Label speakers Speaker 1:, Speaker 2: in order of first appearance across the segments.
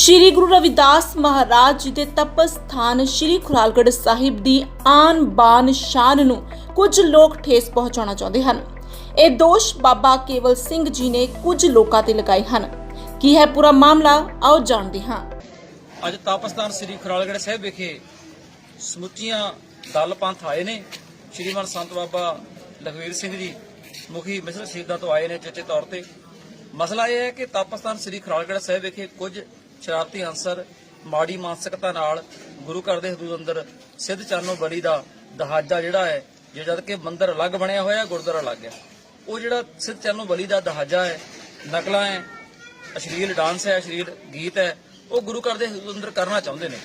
Speaker 1: ਸ਼੍ਰੀ ਗੁਰੂ ਰਵਿਦਾਸ ਮਹਾਰਾਜ ਜੀ ਦੇ ਤਪ ਸਥਾਨ ਸ਼੍ਰੀ ਖੁਰਾਲਗੜ੍ਹ ਸਾਹਿਬ ਦੀ ਆਨ ਬਾਨ ਸ਼ਾਨ ਨੂੰ ਕੁਝ ਲੋਕ ਠੇਸ ਪਹੁੰਚਾਉਣਾ ਚਾਹੁੰਦੇ ਹਨ। ਇਹ ਦੋਸ਼ ਬਾਬਾ ਕੇਵਲ ਸਿੰਘ ਜੀ ਨੇ ਕੁਝ ਲੋਕਾਂ ਤੇ ਲਗਾਏ ਹਨ। ਕੀ ਹੈ ਪੂਰਾ ਮਾਮਲਾ? ਆਓ ਜਾਣਦੇ ਹਾਂ।
Speaker 2: ਅੱਜ ਤਾਪਸਤਾਨ ਸ੍ਰੀ ਖੁਰਾਲਗੜ੍ਹ ਸਾਹਿਬ ਵਿਖੇ ਸਮੁੱਚੀਆਂ ਦਲ ਪੰਥ ਆਏ ਨੇ। ਸ਼੍ਰੀਮਾਨ ਸੰਤ ਬਾਬਾ ਲਖਵੀਰ ਸਿੰਘ ਜੀ ਮੁਖੀ ਮਿਸਰ ਸ਼ਹੀਦਾਂ ਤੋਂ ਆਏ ਨੇ ਚੇਚੇ ਤੌਰ ਤੇ। ਮਸਲਾ ਇਹ ਹੈ ਕਿ ਤਾਪਸਤਾਨ ਸ੍ਰੀ ਖੁਰਾਲਗੜ੍ਹ ਸਾਹਿਬ ਵਿਖੇ ਕੁਝ ਸ਼ਰਾਰਤੀ ਅਨਸਰ ਮਾੜੀ ਮਾਨਸਿਕਤਾ ਨਾਲ ਗੁਰੂ ਘਰ ਦੇ ਹਦੂਦ ਅੰਦਰ ਸਿੱਧ ਚਾਨੋ ਬਲੀ ਦਾ ਦਹਾਜਾ ਜਿਹੜਾ ਹੈ, ਜੇ ਜਦ ਕਿ ਮੰਦਿਰ ਅਲੱਗ ਬਣਿਆ ਹੋਇਆ, ਗੁਰਦੁਆਰਾ ਅਲੱਗ ਹੈ। ਉਹ ਜਿਹੜਾ ਸਿੱਧ ਚਾਨੋ ਬਲੀ ਦਾ ਦਹਾਜਾ ਹੈ, ਨਕਲਾਂ ਹੈ, ਅਸ਼ਲੀਲ ਡਾਂਸ ਹੈ, ਅਸ਼ਲੀਲ ਗੀਤ ਹੈ, ਉਹ ਗੁਰੂ ਘਰ ਦੇ ਹਦੂਦ ਅੰਦਰ ਕਰਨਾ ਚਾਹੁੰਦੇ ਨੇ।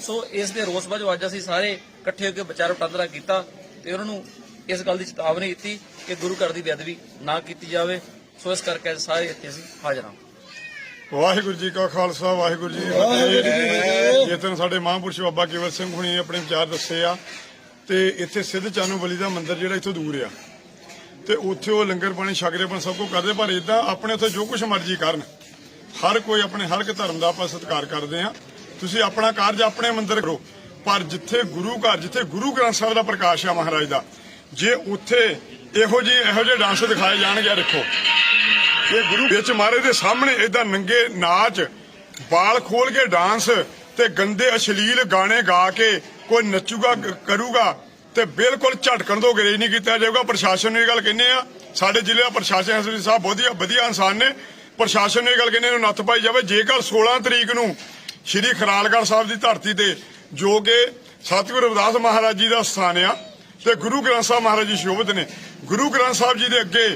Speaker 2: ਸੋ ਇਸ ਦੇ ਰੋਸ ਵਜੋਂ ਅੱਜ ਅਸੀਂ ਸਾਰੇ ਇਕੱਠੇ ਹੋ ਕੇ ਵਿਚਾਰ ਵਟਾਂਦਰਾ ਕੀਤਾ ਤੇ ਉਹਨਾਂ ਨੂੰ ਇਸ ਗੱਲ ਦੀ ਚੇਤਾਵਨੀ ਦਿੱਤੀ ਕਿ ਗੁਰੂ ਘਰ ਦੀ ਬੇਅਦਬੀ ਨਾ ਕੀਤੀ ਜਾਵੇ। ਸੋ ਇਸ ਕਰਕੇ ਅੱਜ ਸਾਰੇ ਇੱਥੇ ਅਸੀਂ ਹਾਜ਼ਰ ਹਾਂ।
Speaker 3: ਵਾਹਿਗੁਰੂ ਜੀ ਕਾ ਖਾਲਸਾ ਵਾਹਿਗੁਰੂ ਜੀ ਕੀ ਫਤਿਹ। ਜਿੱਤਨ ਸਾਡੇ ਮਹਾਂਪੁਰਸ਼ ਬਾਬਾ ਕੇਵਲ ਸਿੰਘ ਹੁਣੀ ਆਪਣੇ ਵਿਚਾਰ ਦੱਸੇ ਆ। ਤੇ ਇੱਥੇ ਸਿੱਧ ਚਾਨੋ ਬਲੀ ਦਾ ਮੰਦਿਰ ਜਿਹੜਾ ਇੱਥੋਂ ਦੂਰ ਆ। ਤੇ ਉੱਥੇ ਉਹ ਲੰਗਰ ਪਾਣੀ ਛਕ ਰਹੇ ਸਭ ਕੁਝ ਕਰਦੇ ਪਰ ਇਦਾਂ ਆਪਣੇ ਉੱਥੇ ਜੋ ਕੁਝ ਮਰਜ਼ੀ ਕਰਨ। ਹਰ ਕੋਈ ਆਪਣੇ ਹਰ ਇੱਕ ਧਰਮ ਦਾ ਆਪਾਂ ਸਤਿਕਾਰ ਕਰਦੇ ਆ। ਤੁਸੀਂ ਆਪਣਾ ਕਾਰਜ ਆਪਣੇ ਮੰਦਿਰ ਕਰੋ। ਪਰ ਜਿੱਥੇ ਗੁਰੂ ਘਰ ਜਿੱਥੇ ਗੁਰੂ ਗ੍ਰੰਥ ਸਾਹਿਬ ਦਾ ਪ੍ਰਕਾਸ਼ ਆ ਮਹਾਰਾਜ ਦਾ ਜੇ ਉੱਥੇ ਇਹੋ ਜਿਹੇ ਇਹੋ ਜਿਹੇ ਡਾਂਸ ਦਿਖਾਏ ਜਾਣਗੇ ਦੇਖੋ। ਇਹ ਗੁਰੂ ਵਿੱਚ ਮਹਾਰਾਜ ਦੇ ਸਾਹਮਣੇ ਇਦਾਂ ਨੰਗੇ ਨਾਚ ਬਾਲ ਖੋਲ ਕੇ ਡਾਂਸ ਤੇ ਗੰਦੇ ਅਸ਼ਲੀਲ ਗਾਣੇ ਗਾ ਕੇ ਕੋਈ ਨੱਚੂਗਾ ਕਰੂਗਾ ਤੇ ਬਿਲਕੁਲ ਝਟਕਣ ਤੋਂ ਗਰੇਜ ਨਹੀਂ ਕੀਤਾ ਜਾਊਗਾ। ਪ੍ਰਸ਼ਾਸਨ ਨੂੰ ਇਹ ਗੱਲ ਕਹਿੰਦੇ ਆ, ਸਾਡੇ ਜ਼ਿਲ੍ਹੇ ਦਾ ਪ੍ਰਸ਼ਾਸਨ ਐਸਪੀ ਸਾਹਿਬ ਵਧੀਆ ਵਧੀਆ ਇਨਸਾਨ ਨੇ। ਪ੍ਰਸ਼ਾਸਨ ਨੂੰ ਇਹ ਗੱਲ ਕਹਿੰਦੇ ਇਹਨੂੰ ਨੱਥ ਪਾਈ ਜਾਵੇ। ਜੇਕਰ 16 ਤਰੀਕ ਨੂੰ ਸ਼੍ਰੀ ਖਰਾਲਗੜ੍ਹ ਸਾਹਿਬ ਦੀ ਧਰਤੀ ਤੇ ਜੋ ਕਿ ਸਤਿਗੁਰੂ ਰਵਿਦਾਸ ਮਹਾਰਾਜ ਜੀ ਦਾ ਸਥਾਨ ਆ ਤੇ ਗੁਰੂ ਗ੍ਰੰਥ ਸਾਹਿਬ ਮਹਾਰਾਜ ਜੀ ਸ਼ੋਭਤ ਨੇ, ਗੁਰੂ ਗ੍ਰੰਥ ਸਾਹਿਬ ਜੀ ਦੇ ਅੱਗੇ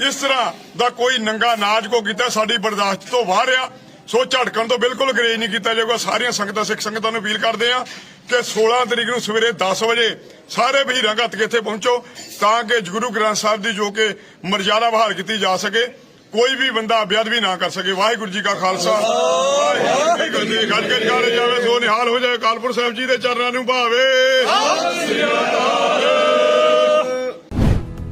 Speaker 3: ਇਸ ਤਰ੍ਹਾਂ ਦਾ ਕੋਈ ਨੰਗਾ ਨਾਚ ਕੋ ਕੀਤਾ ਸਾਡੀ ਬਰਦਾਸ਼ਤ ਤੋਂ ਬਾਹਰ ਆ ਸੋ ਝਟਕਣ ਤੋਂ ਬਿਲਕੁਲ ਗਰੇਜ ਨਹੀਂ ਕੀਤਾ ਜਾਊਗਾ ਸਾਰੀਆਂ ਸੰਗਤਾਂ ਸਿੱਖ ਸੰਗਤਾਂ ਨੂੰ ਅਪੀਲ ਕਰਦੇ ਆ ਕਿ 16 ਤਰੀਕ ਨੂੰ ਸਵੇਰੇ 10 ਵਜੇ ਸਾਰੇ ਵੀਰਾਂ ਗੱਤ ਕੇ ਇੱਥੇ ਪਹੁੰਚੋ ਤਾਂ ਕਿ ਗੁਰੂ ਗ੍ਰੰਥ ਸਾਹਿਬ ਦੀ ਜੋ ਕਿ ਮਰਜ਼ਾਦਾ ਬਹਾਲ ਕੀਤੀ ਜਾ ਸਕੇ ਕੋਈ ਵੀ ਬੰਦਾ ਬੇਅਦਬੀ ਨਾ ਕਰ ਸਕੇ ਵਾਹਿਗੁਰੂ ਜੀ ਕਾ ਖਾਲਸਾ ਵਾਹਿਗੁਰੂ ਜੀ ਕੀ ਫਤਿਹ ਗੱਜ ਗੱਜ ਗਾਲੇ ਜਾਵੇ ਸੋ ਨਿਹਾਲ ਹੋ ਜਾਏ ਕਾਲਪੁਰ ਸਾਹਿਬ ਜੀ ਦੇ ਚਰਨਾਂ ਨੂੰ ਭਾਵੇ